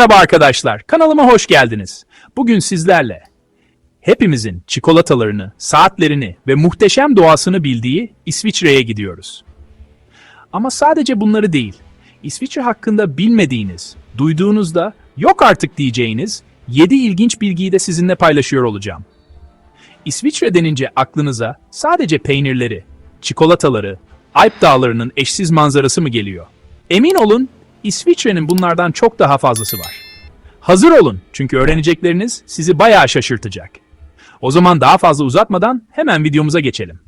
Merhaba arkadaşlar, kanalıma hoş geldiniz. Bugün sizlerle hepimizin çikolatalarını, saatlerini ve muhteşem doğasını bildiği İsviçre'ye gidiyoruz. Ama sadece bunları değil, İsviçre hakkında bilmediğiniz, duyduğunuzda yok artık diyeceğiniz 7 ilginç bilgiyi de sizinle paylaşıyor olacağım. İsviçre denince aklınıza sadece peynirleri, çikolataları, Alp dağlarının eşsiz manzarası mı geliyor? Emin olun İsviçre'nin bunlardan çok daha fazlası var. Hazır olun çünkü öğrenecekleriniz sizi bayağı şaşırtacak. O zaman daha fazla uzatmadan hemen videomuza geçelim.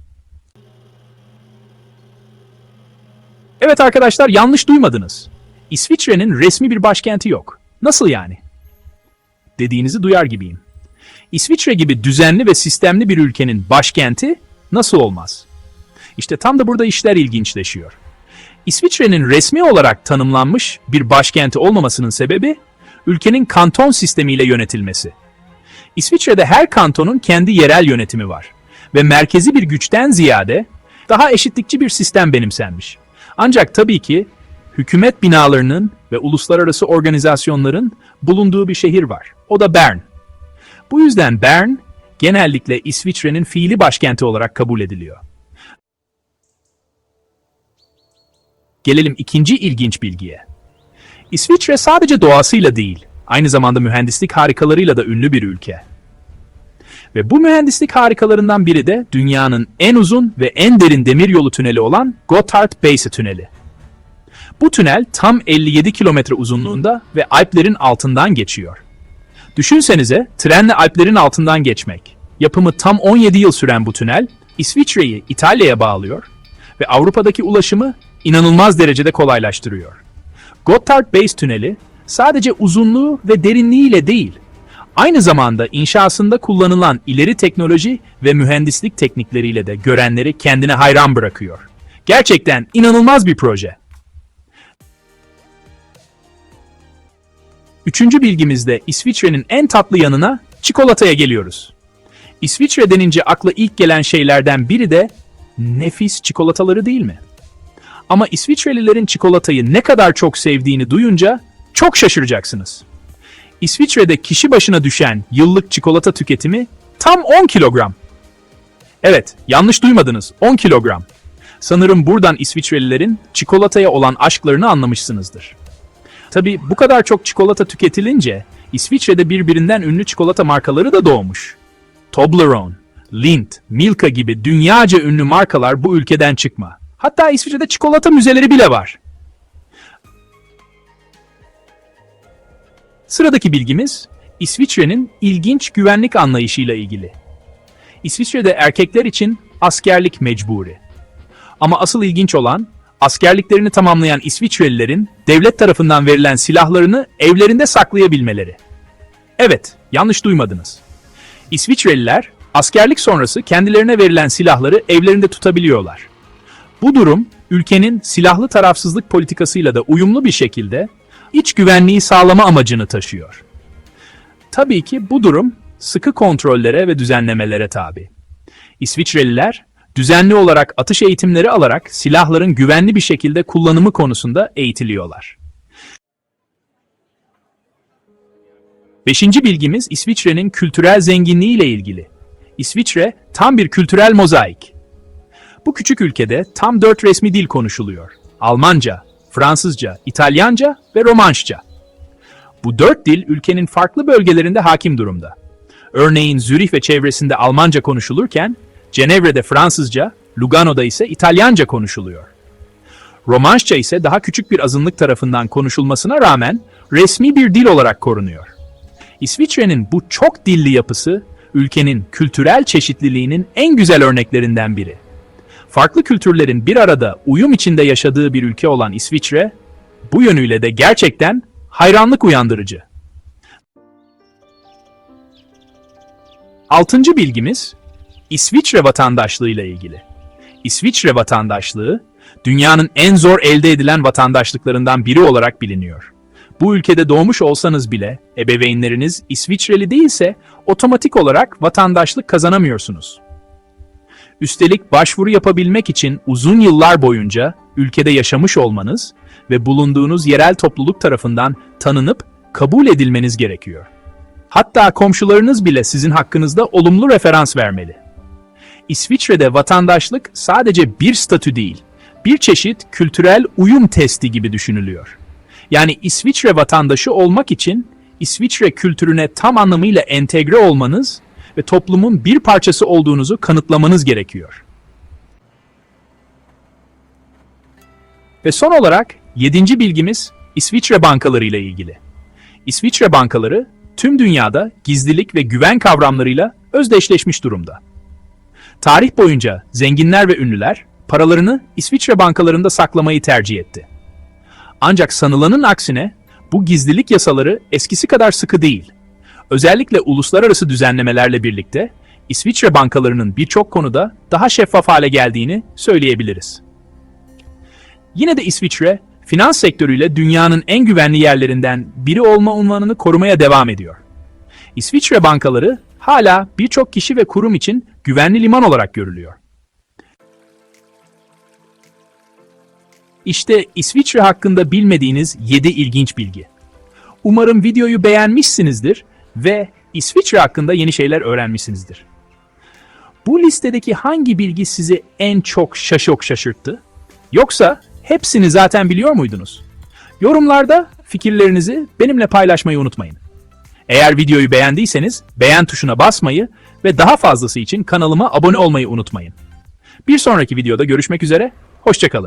Evet arkadaşlar yanlış duymadınız. İsviçre'nin resmi bir başkenti yok. Nasıl yani? Dediğinizi duyar gibiyim. İsviçre gibi düzenli ve sistemli bir ülkenin başkenti nasıl olmaz? İşte tam da burada işler ilginçleşiyor. İsviçre'nin resmi olarak tanımlanmış bir başkenti olmamasının sebebi ülkenin kanton sistemiyle yönetilmesi. İsviçre'de her kantonun kendi yerel yönetimi var ve merkezi bir güçten ziyade daha eşitlikçi bir sistem benimsenmiş. Ancak tabii ki hükümet binalarının ve uluslararası organizasyonların bulunduğu bir şehir var. O da Bern. Bu yüzden Bern genellikle İsviçre'nin fiili başkenti olarak kabul ediliyor. Gelelim ikinci ilginç bilgiye. İsviçre sadece doğasıyla değil, aynı zamanda mühendislik harikalarıyla da ünlü bir ülke. Ve bu mühendislik harikalarından biri de dünyanın en uzun ve en derin demiryolu tüneli olan Gotthard Base Tüneli. Bu tünel tam 57 kilometre uzunluğunda ve Alplerin altından geçiyor. Düşünsenize trenle Alplerin altından geçmek. Yapımı tam 17 yıl süren bu tünel, İsviçre'yi İtalya'ya bağlıyor ve Avrupa'daki ulaşımı inanılmaz derecede kolaylaştırıyor. Gotthard Base Tüneli sadece uzunluğu ve derinliğiyle değil, aynı zamanda inşasında kullanılan ileri teknoloji ve mühendislik teknikleriyle de görenleri kendine hayran bırakıyor. Gerçekten inanılmaz bir proje. Üçüncü bilgimizde İsviçre'nin en tatlı yanına çikolataya geliyoruz. İsviçre denince akla ilk gelen şeylerden biri de nefis çikolataları değil mi? Ama İsviçrelilerin çikolatayı ne kadar çok sevdiğini duyunca çok şaşıracaksınız. İsviçre'de kişi başına düşen yıllık çikolata tüketimi tam 10 kilogram. Evet, yanlış duymadınız, 10 kilogram. Sanırım buradan İsviçrelilerin çikolataya olan aşklarını anlamışsınızdır. Tabi bu kadar çok çikolata tüketilince İsviçre'de birbirinden ünlü çikolata markaları da doğmuş. Toblerone, Lindt, Milka gibi dünyaca ünlü markalar bu ülkeden çıkma. Hatta İsviçre'de çikolata müzeleri bile var. Sıradaki bilgimiz İsviçre'nin ilginç güvenlik anlayışıyla ilgili. İsviçre'de erkekler için askerlik mecburi. Ama asıl ilginç olan askerliklerini tamamlayan İsviçrelilerin devlet tarafından verilen silahlarını evlerinde saklayabilmeleri. Evet, yanlış duymadınız. İsviçreliler askerlik sonrası kendilerine verilen silahları evlerinde tutabiliyorlar. Bu durum ülkenin silahlı tarafsızlık politikasıyla da uyumlu bir şekilde iç güvenliği sağlama amacını taşıyor. Tabii ki bu durum sıkı kontrollere ve düzenlemelere tabi. İsviçreliler düzenli olarak atış eğitimleri alarak silahların güvenli bir şekilde kullanımı konusunda eğitiliyorlar. Beşinci bilgimiz İsviçre'nin kültürel zenginliği ile ilgili. İsviçre tam bir kültürel mozaik. Bu küçük ülkede tam dört resmi dil konuşuluyor. Almanca, Fransızca, İtalyanca ve Romanşça. Bu dört dil ülkenin farklı bölgelerinde hakim durumda. Örneğin Zürih ve çevresinde Almanca konuşulurken, Cenevre'de Fransızca, Lugano'da ise İtalyanca konuşuluyor. Romanşça ise daha küçük bir azınlık tarafından konuşulmasına rağmen resmi bir dil olarak korunuyor. İsviçre'nin bu çok dilli yapısı, ülkenin kültürel çeşitliliğinin en güzel örneklerinden biri farklı kültürlerin bir arada uyum içinde yaşadığı bir ülke olan İsviçre, bu yönüyle de gerçekten hayranlık uyandırıcı. Altıncı bilgimiz, İsviçre vatandaşlığı ile ilgili. İsviçre vatandaşlığı, dünyanın en zor elde edilen vatandaşlıklarından biri olarak biliniyor. Bu ülkede doğmuş olsanız bile ebeveynleriniz İsviçreli değilse otomatik olarak vatandaşlık kazanamıyorsunuz. Üstelik başvuru yapabilmek için uzun yıllar boyunca ülkede yaşamış olmanız ve bulunduğunuz yerel topluluk tarafından tanınıp kabul edilmeniz gerekiyor. Hatta komşularınız bile sizin hakkınızda olumlu referans vermeli. İsviçre'de vatandaşlık sadece bir statü değil, bir çeşit kültürel uyum testi gibi düşünülüyor. Yani İsviçre vatandaşı olmak için İsviçre kültürüne tam anlamıyla entegre olmanız ve toplumun bir parçası olduğunuzu kanıtlamanız gerekiyor. Ve son olarak yedinci bilgimiz İsviçre bankaları ile ilgili. İsviçre bankaları tüm dünyada gizlilik ve güven kavramlarıyla özdeşleşmiş durumda. Tarih boyunca zenginler ve ünlüler paralarını İsviçre bankalarında saklamayı tercih etti. Ancak sanılanın aksine bu gizlilik yasaları eskisi kadar sıkı değil. Özellikle uluslararası düzenlemelerle birlikte İsviçre bankalarının birçok konuda daha şeffaf hale geldiğini söyleyebiliriz. Yine de İsviçre, finans sektörüyle dünyanın en güvenli yerlerinden biri olma unvanını korumaya devam ediyor. İsviçre bankaları hala birçok kişi ve kurum için güvenli liman olarak görülüyor. İşte İsviçre hakkında bilmediğiniz 7 ilginç bilgi. Umarım videoyu beğenmişsinizdir ve İsviçre hakkında yeni şeyler öğrenmişsinizdir. Bu listedeki hangi bilgi sizi en çok şaşok şaşırttı? Yoksa hepsini zaten biliyor muydunuz? Yorumlarda fikirlerinizi benimle paylaşmayı unutmayın. Eğer videoyu beğendiyseniz beğen tuşuna basmayı ve daha fazlası için kanalıma abone olmayı unutmayın. Bir sonraki videoda görüşmek üzere, hoşçakalın.